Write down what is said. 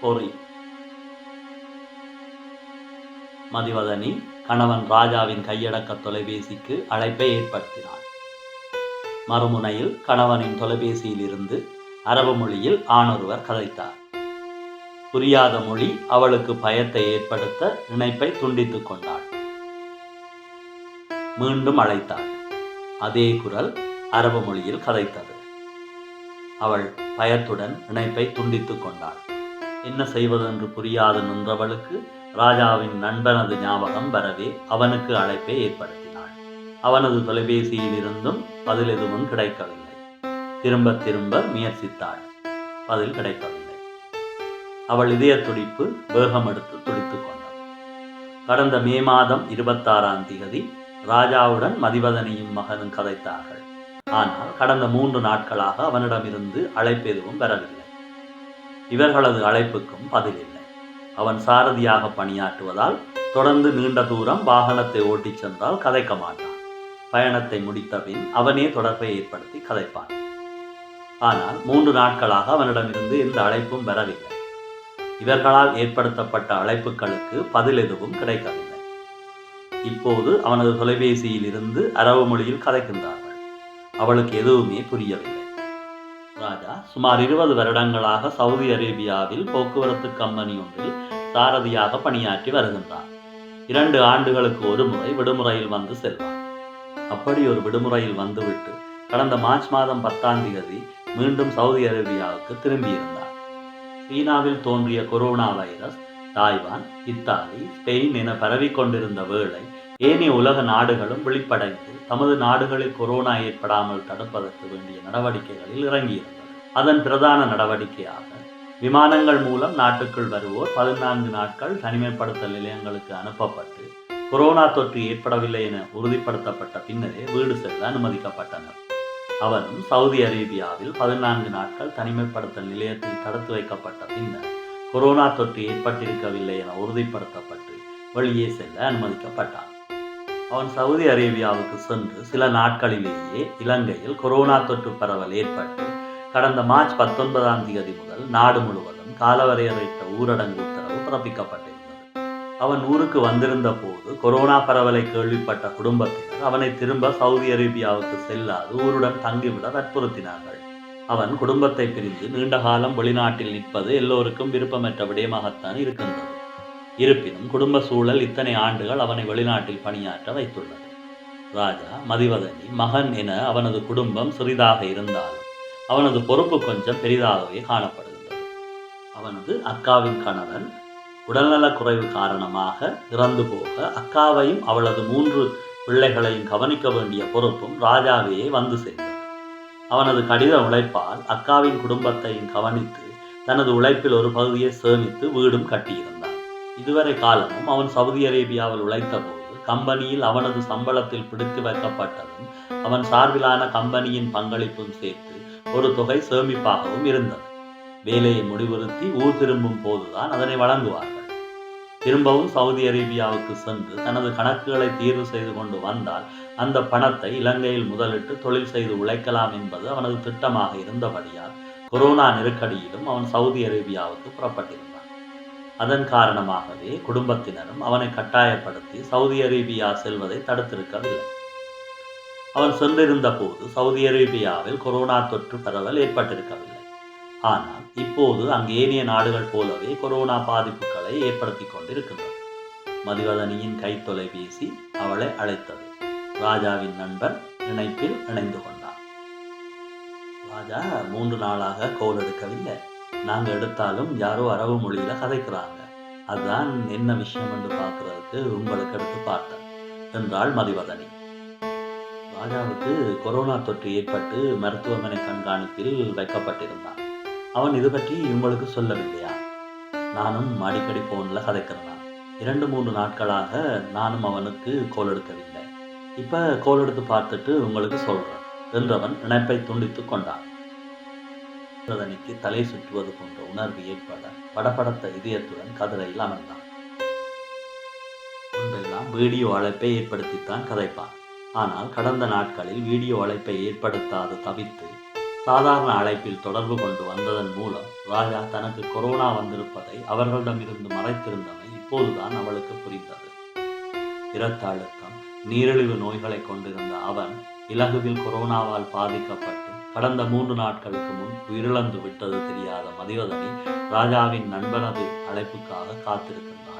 பொறி மதிவதனி கணவன் ராஜாவின் கையடக்க தொலைபேசிக்கு அழைப்பை ஏற்படுத்தினாள் மறுமுனையில் கணவனின் தொலைபேசியில் இருந்து அரபு மொழியில் ஆணொருவர் கதைத்தார். புரியாத மொழி அவளுக்கு பயத்தை ஏற்படுத்த இணைப்பை துண்டித்துக் கொண்டாள். மீண்டும் அழைத்தாள். அதே குரல் அரபு மொழியில் கதைத்தது. அவள் பயத்துடன் இணைப்பை துண்டித்துக் கொண்டாள். என்ன செய்வதென்று புரியாது நின்றவளுக்கு ராஜாவின் நண்பனது ஞாபகம் வரவே அவனுக்கு அழைப்பை ஏற்படுத்தினாள். அவனது தொலைபேசியில் இருந்தும் பதில் எதுவும் கிடைக்கவில்லை. திரும்ப திரும்ப முயற்சித்தாள். பதில் கிடைக்கவில்லை. அவள் இதய துடிப்பு வேகம் எடுத்து துடித்துக் கொண்டாள் கடந்த மே மாதம் இருபத்தாறாம் தேதி ராஜாவுடன் மதிவதனையும் மகனும் கதைத்தார்கள். ஆனால் கடந்த மூன்று நாட்களாக அவனிடமிருந்து அழைப்பு எதுவும் வரவில்லை. இவர்களது அழைப்புக்கும் பதிலில்லை. அவன் சாரதியாக பணியாற்றுவதால் தொடர்ந்து நீண்ட தூரம் வாகனத்தை ஓட்டிச் சென்றால் கதைக்க மாட்டான். பயணத்தை முடித்த பின் அவனே தொடர்பை ஏற்படுத்தி கதைப்பான். ஆனால் மூன்று நாட்களாக அவனிடமிருந்து எந்த அழைப்பும் வரவில்லை. இவர்களால் ஏற்படுத்தப்பட்ட அழைப்புகளுக்கு பதில் எதுவும் கிடைக்கவில்லை. இப்போது அவனது தொலைபேசியில் இருந்து அரபு மொழியில் கதைக்கின்றார்கள். அவளுக்கு எதுவுமே புரியவில்லை. ராஜா சுமார் இருபது வருடங்களாக சவுதி அரேபியாவில் போக்குவரத்து கம்பெனி ஒன்றில் சாரதியாக பணியாற்றி வருகின்றார். இரண்டு ஆண்டுகளுக்கு ஒரு முறை விடுமுறையில் வந்து செல்வார். அப்படி ஒரு விடுமுறையில் வந்துவிட்டு கடந்த மார்ச் மாதம் பத்தாம் தேதி மீண்டும் சவுதி அரேபியாவுக்கு திரும்பியிருந்தார். சீனாவில் தோன்றிய corona virus Taiwan Italy Spain என பரவிக்கொண்டிருந்த வேளை ஏனைய உலக நாடுகளும் விழிப்படைந்து தமது நாடுகளில் கொரோனா ஏற்படாமல் தடுப்பதற்கு வேண்டிய நடவடிக்கைகளில் இறங்கியிருந்தது அதன் பிரதான நடவடிக்கையாக விமானங்கள் மூலம் நாட்டுக்குள் வருவோர் பதினான்கு நாட்கள் தனிமைப்படுத்தல் நிலையங்களுக்கு அனுப்பப்பட்டு கொரோனா தொற்று ஏற்படவில்லை என உறுதிப்படுத்தப்பட்ட பின்னரே வீடு செல்ல அனுமதிக்கப்பட்டனர். அவனும் சவுதி அரேபியாவில் பதினான்கு நாட்கள் தனிமைப்படுத்தல் நிலையத்தில் தடுத்து வைக்கப்பட்ட பின்னர் கொரோனா தொற்று ஏற்பட்டிருக்கவில்லை என உறுதிப்படுத்தப்பட்டு வெளியே செல்ல அனுமதிக்கப்பட்டான் அவன் சவுதி அரேபியாவுக்கு சென்று சில நாட்களிலேயே இலங்கையில் கொரோனா தொற்று பரவல் ஏற்பட்டு கடந்த மார்ச் பத்தொன்பதாம் தேதி முதல் நாடு முழுவதும் காலவரையறைத்த ஊரடங்கு உத்தரவு பிறப்பிக்கப்பட்டிருந்தது. அவன் ஊருக்கு வந்திருந்த போது கொரோனா பரவலை கேள்விப்பட்ட குடும்பத்தினர் அவனை திரும்ப சவுதி அரேபியாவுக்கு செல்லாது ஊருடன் தங்கிவிட வற்புறுத்தினார்கள். அவன் குடும்பத்தை பிரிந்து நீண்ட காலம் வெளிநாட்டில் நிற்பது எல்லோருக்கும் விருப்பமற்ற விடயமாகத்தான் இருக்கின்றது. இருப்பினும் குடும்ப சூழல் இத்தனை ஆண்டுகள் அவனை வெளிநாட்டில் பணியாற்ற வைத்துள்ளது. ராஜா மதிவதனி மகன் என அவனது குடும்பம் சிறிதாக இருந்தாலும் அவனது பொறுப்பு கொஞ்சம் பெரிதாகவே காணப்படுகின்றது. அவனது அக்காவின் கணவன் உடல்நலக் குறைவு காரணமாக இறந்து போக அக்காவையும் அவளது மூன்று பிள்ளைகளையும் கவனிக்க வேண்டிய பொறுப்பும் ராஜாவையே வந்து சேர்ந்தது அவனது கடித உழைப்பால் அக்காவின் குடும்பத்தையும் கவனித்து தனது உழைப்பில் ஒரு பகுதியை சேமித்து வீடும் கட்டியிருந்தான். இதுவரை காலமும் அவன் சவுதி அரேபியாவில் உழைத்தபோது கம்பெனியில் அவனது சம்பளத்தில் பிடித்து வைக்கப்பட்டதும் அவன் சார்பிலான கம்பெனியின் பங்களிப்பும் சேர்த்து ஒரு தொகை சேமிப்பாகவும் இருந்தது. வேலையை முடிவுறுத்தி ஊர் திரும்பும் போதுதான் அதனை வழங்குவார்கள். திரும்பவும் சவுதி அரேபியாவுக்கு சென்று தனது கணக்குகளை தீர்வு செய்து கொண்டு வந்தால் அந்த பணத்தை இலங்கையில் முதலிட்டு தொழில் செய்து உழைக்கலாம் என்பது அவனது திட்டமாக இருந்தபடியால் கொரோனா நெருக்கடியிலும் அவன் சவுதி அரேபியாவுக்கு புறப்பட்டிருந்தான். அதன் காரணமாகவே குடும்பத்தினரும் அவனை கட்டாயப்படுத்தி சவுதி அரேபியா செல்வதை தடுத்திருக்கவில்லை. அவன் சென்றிருந்த போது சவுதி அரேபியாவில் கொரோனா தொற்று பரவல் ஏற்பட்டிருக்கவில்லை. ஆனால் இப்போது அங்கு ஏனைய நாடுகள் போலவே கொரோனா பாதிப்புகளை ஏற்படுத்தி கொண்டிருக்கின்றன. மதிவதனியின் கை தொலைபேசி அவளை அழைத்தது. ராஜாவின் நண்பர் இணைப்பில் இணைந்து கொண்டான். ராஜா மூன்று நாளாக கோல் எடுக்கவில்லை. நாங்க எடுத்தாலும் யாரோ அரபு மொழியில கதைக்கிறாங்க. அதுதான் என்ன விஷயம் என்று பார்க்கறதுக்கு உங்களுக்கு எடுத்து பார்த்தேன். என்றாள் மதிவதனி. ராஜாவுக்கு கொரோனா தொற்று ஏற்பட்டு மருத்துவமனை கண்காணிப்பில் வைக்கப்பட்டிருந்தான். அவன் இது பற்றி உங்களுக்கு சொல்லவில்லையா? நானும் அடிக்கடி ஃபோனில் கதைக்கிறேன்? இரண்டு மூன்று நாட்களாக நானும் அவனுக்கு கோல் எடுக்கவில்லை. இப்போ கோல் எடுத்து பார்த்துட்டு உங்களுக்கு சொல்கிறேன் என்றவன் இணைப்பை துண்டித்து கொண்டான். பிரதனிக்கு தலை சுற்றுவது போன்ற உணர்வு ஏற்பட படபடத்த இதயத்துடன் கதிரையில் அமர்ந்தான். முன்பெல்லாம் வீடியோ அழைப்பை ஏற்படுத்தித்தான் கதைப்பான். ஆனால் கடந்த நாட்களில் வீடியோ அழைப்பை ஏற்படுத்தாது தவித்து சாதாரண அழைப்பில் தொடர்பு கொண்டு வந்ததன் மூலம் ராஜா தனக்கு கொரோனா வந்திருப்பதை அவர்களிடமிருந்து மறைத்திருந்தமை இப்போதுதான் அவளுக்கு புரிந்தது. இரத்த அழுத்தம் நீரிழிவு நோய்களை கொண்டிருந்த அவன் இலகுவில் கொரோனாவால் பாதிக்கப்பட்டு கடந்த மூன்று நாட்களுக்கு முன் உயிரிழந்து விட்டது தெரியாத மதிவதனி ராஜாவின் நண்பனது அழைப்புக்காக காத்திருக்கின்றார்.